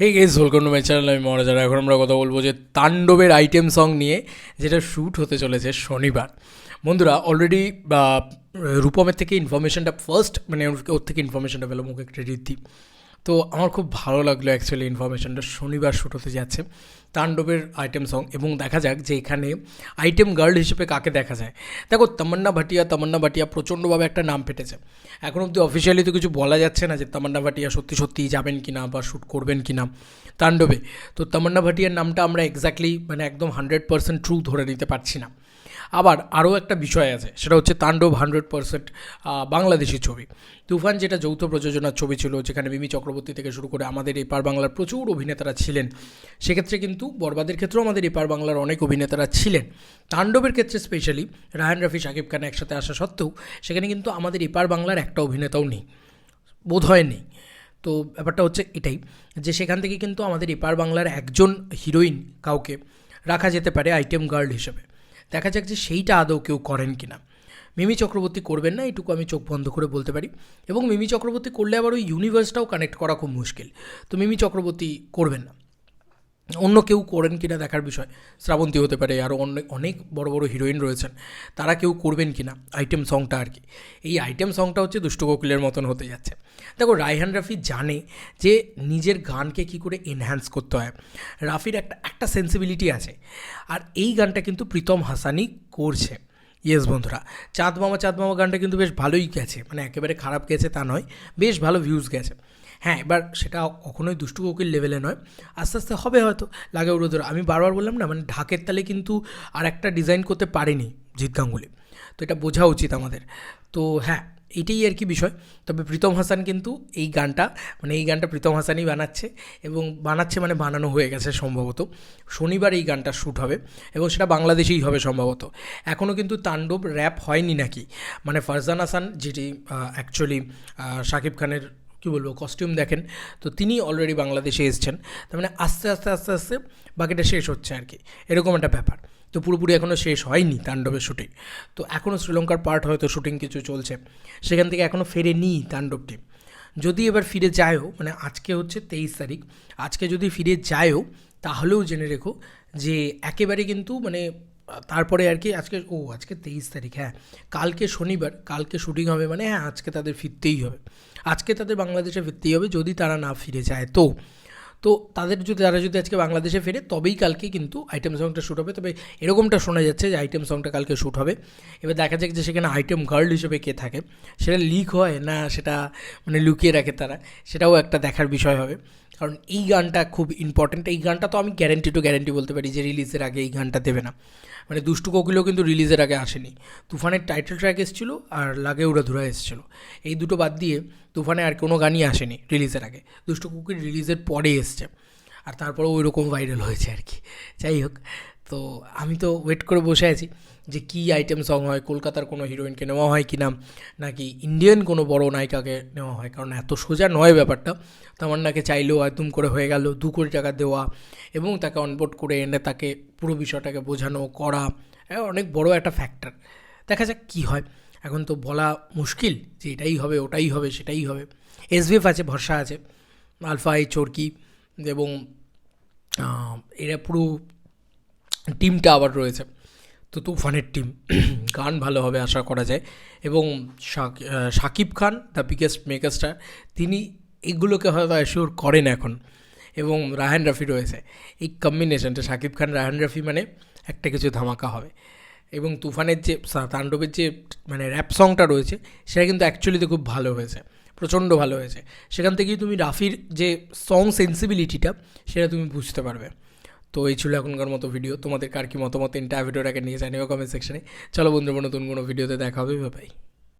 Hey guys welcome to my channel আমি মহারাজার এখন আমরা কথা বলব যে তাণ্ডবের আইটেম সং নিয়ে, যেটা শ্যুট হতে চলেছে শনিবার। বন্ধুরা অলরেডি রূপমের থেকে ইনফরমেশনটা ফার্স্ট মানে ওর- থেকে ইনফরমেশনটা পেলাম, ওকে একটা দিই। তো আমার খুব ভালো লাগল অ্যাকচুয়ালি ইনফরমেশনটা শনিবার শ্যুট হতে যাচ্ছে। তাণ্ডবের আইটেম সং এবং দেখা যাক যে এখানে আইটেম গার্ল হিসেবে কাকে দেখা যায়। দেখো, তামান্না ভাটিয়া তামান্না ভাটিয়া প্রচণ্ডভাবে একটা নাম ফেটেছে। এখন অবধি অফিসিয়ালি তো কিছু বলা যাচ্ছে না যে তামান্না ভাটিয়া সত্যি সত্যিই যাবেন কি না বা শ্যুট করবেন কি না তাণ্ডবে। তো তামান্না ভাটিয়ার নামটা আমরা এক্স্যাক্টলি মানে একদম হান্ড্রেড পার্সেন্ট ট্রু ধরে নিতে পারছি না। আবার আরও একটা বিষয় আছে, সেটা হচ্ছে তাণ্ডব হান্ড্রেড পার্সেন্ট বাংলাদেশি ছবি। তুফান যেটা যৌথ প্রযোজনার ছবি ছিল, যেখানে মিমি চক্রবর্তী থেকে শুরু করে আমাদের এপার বাংলার প্রচুর অভিনেতারা ছিলেন, সেক্ষেত্রে কিন্তু বরবাদের ক্ষেত্রেও আমাদের এপার বাংলার অনেক অভিনেতারা ছিলেন। তাণ্ডবের ক্ষেত্রে স্পেশালি রাহান রফি, শাকিব খান একসাথে আসা সত্ত্বেও সেখানে কিন্তু আমাদের এপার বাংলার একটা অভিনেতাও নেই, বোধ হয় নেই। তো ব্যাপারটা হচ্ছে এটাই, যে সেখান থেকে কিন্তু আমাদের এপার বাংলার একজন হিরোইন কাউকে রাখা যেতে পারে আইটেম গার্ল হিসেবে। দেখা যাক যে সেইটা আদৌ কেউ করেন কিনা। মিমি চক্রবর্তী করবেন না, এটুকু আমি চোখ বন্ধ করে বলতে পারি। এবং মিমি চক্রবর্তী করলে আবার ওই ইউনিভার্সটাও কানেক্ট করা খুব মুশকিল। তো মিমি চক্রবর্তী করবেন না। অন্য কেউ করেন কিনা দেখার বিষয়। শ্রাবন্তী হতে পারে আরও অনেক অনেক বড় বড় হিরোইন রয়েছেন। তারা কেউ করবেন কিনা আইটেম সংটা আর কি। এই আইটেম সংটা হচ্ছে দুষ্টু কোকিলের মতন হতে যাচ্ছে। দেখো, রায়হান রাফি জানে যে নিজের গানকে কি করে এনহ্যান্স করতে হয়। রাফির একটা একটা সেন্সিবিলিটি আছে। আর এই গানটা কিন্তু প্রীতম হাসানি করছে। ইয়েস বন্ধুরা, চাঁদ মামা চাঁদ মামা গানটা কিন্তু বেশ ভালোই গেছে। মানে একেবারে খারাপ গেছে তা নয়, বেশ ভালো ভিউজ গেছে। হ্যাঁ এবার সেটা কখনোই দুষ্টু কোকিল লেভেলে নয়। আস্তে আস্তে হবে হয়তো, লাগে উড়ো আমি বারবার বললাম না মানে ঢাকের তালে কিন্তু আর একটা ডিজাইন করতে পারেনি জিৎ গাঙ্গুলি। তো এটা বোঝা উচিত আমাদের। তো হ্যাঁ এটাই আর কি বিষয়। তবে প্রীতম হাসান কিন্তু এই গানটা মানে এই গানটা প্রীতম হাসানই বানাচ্ছে এবং বানাচ্ছে মানে বানানো হয়ে গেছে সম্ভবত। শনিবার এই গানটা শ্যুট হবে এবং সেটা বাংলাদেশেই হবে সম্ভবত। এখনও কিন্তু তাণ্ডব র্যাপ হয়নি নাকি? মানে ফারজান হাসান, যেটি অ্যাকচুয়ালি শাকিব খানের কী বলব কস্টিউম দেখেন। তো তিনি অলরেডি বাংলাদেশে এসেছেন। তার মানে আস্তে আস্তে আস্তে আস্তে বাকিটা শেষ হচ্ছে আর কি। এরকম একটা ব্যাপার। তো পুরোপুরি এখনও শেষ হয়নি তাণ্ডবের শুটিং। তো এখনও শ্রীলঙ্কার পার্ট হয়তো শুটিং কিছু চলছে। সেখান থেকে এখনও ফেরেনি তাণ্ডব টিম যদি এবার ফিরে যায়ও মানে আজকে হচ্ছে তেইশ তারিখ, আজকে যদি ফিরে যায়ও, তাহলেও জেনে রেখো যে একেবারে কিন্তু মানে তারপরে আর কি আজকে, ও আজকে তেইশ তারিখ হ্যাঁ। কালকে শনিবার, কালকে শুটিং হবে মানে হ্যাঁ আজকে তাদের ফিরতেই হবে। আজকে তাদের বাংলাদেশে ফিরতেই হবে যদি তারা না ফিরে যায়। তো তো তাদের যদি, তারা যদি আজকে বাংলাদেশে ফেরে, তবেই কালকে কিন্তু আইটেম সংটা শ্যুট হবে। তবে এরকমটা শোনা যাচ্ছে যে আইটেম সংটা কালকে শ্যুট হবে। এবার দেখা যাক যে সেখানে আইটেম গার্ল হিসেবে কে থাকে। সেটা লিক হয় না সেটা মানে লুকিয়ে রাখে তারা? সেটাও একটা দেখার বিষয় হবে। কারণ এই গানটা খুব ইম্পর্ট্যান্ট এই গানটা তো আমি গ্যারেন্টি টু গ্যারেন্টি বলতে পারি যে রিলিজের আগে এই গানটা দেবে না। মানে দুষ্টু কোকিলও কিন্তু রিলিজের আগে আসেনি। তুফানের টাইটেল ট্র্যাক এসেছিল আর লাগে উড়া ধুরা এসেছিল। এই দুটো বাদ দিয়ে তুফানে আর কোনো গানই আসেনি রিলিজের আগে। দুষ্টু কোকিল রিলিজের পরে এসছে। আর তারপরে ওই রকম ভাইরাল হয়েছে আর কি। যাই হোক, তো আমি তো ওয়েট করে বসে আছি যে কী আইটেম সং হয়, কলকাতার কোনো হিরোইনকে নেওয়া হয় কি না, নাকি ইন্ডিয়ান কোনো বড় নায়িকাকে নেওয়া হয়? কারণ এত সোজা নয় ব্যাপারটা। তামান্নাকে চাইলেও একদম করে হয়ে গেল, দু কোটি টাকা দেওয়া এবং তাকে অনবোর্ড করে এনে তাকে পুরো বিষয়টাকে বোঝানো, করা অনেক বড় একটা ফ্যাক্টর দেখা যাক কী হয়। এখন তো বলা মুশকিল যে এটাই হবে, ওটাই হবে, সেটাই হবে। এসভিএফ আছে, ভরসা আছে। আলফা এই চরকি এবং এরা পুরো টিমটা আবার রয়েছে। তো তুফানের টিম, গান ভালো হবে আশা করা যায়। এবং Shakib Khan the biggest megastar তিনি এগুলোকে হয়তো অ্যাসিওর করেন এখন। এবং রাহান রাফি রয়েছে। এই কম্বিনেশনটা শাকিব খান রাহান রাফি মানে একটা কিছু ধামাকা হবে। এবং তুফানের যে, তাণ্ডবের যে মানে র্যাপ সংটা রয়েছে, সেটা কিন্তু অ্যাকচুয়ালিতে খুব ভালো হয়েছে। প্রচণ্ড ভালো হয়েছে। সেখান থেকেই তুমি রাফির যে সং সেন্সিবিলিটিটা সেটা তুমি বুঝতে পারবে। তো এই ছিল এখনকার মতো ভিডিও তোমাদের কার কি মতামত ইন্টার ভিডিওটাকে নিয়ে জানিও কমেন্ট সেকশনে চলো বন্ধুরা, নতুন কোনো ভিডিওতে দেখা হবে। বাই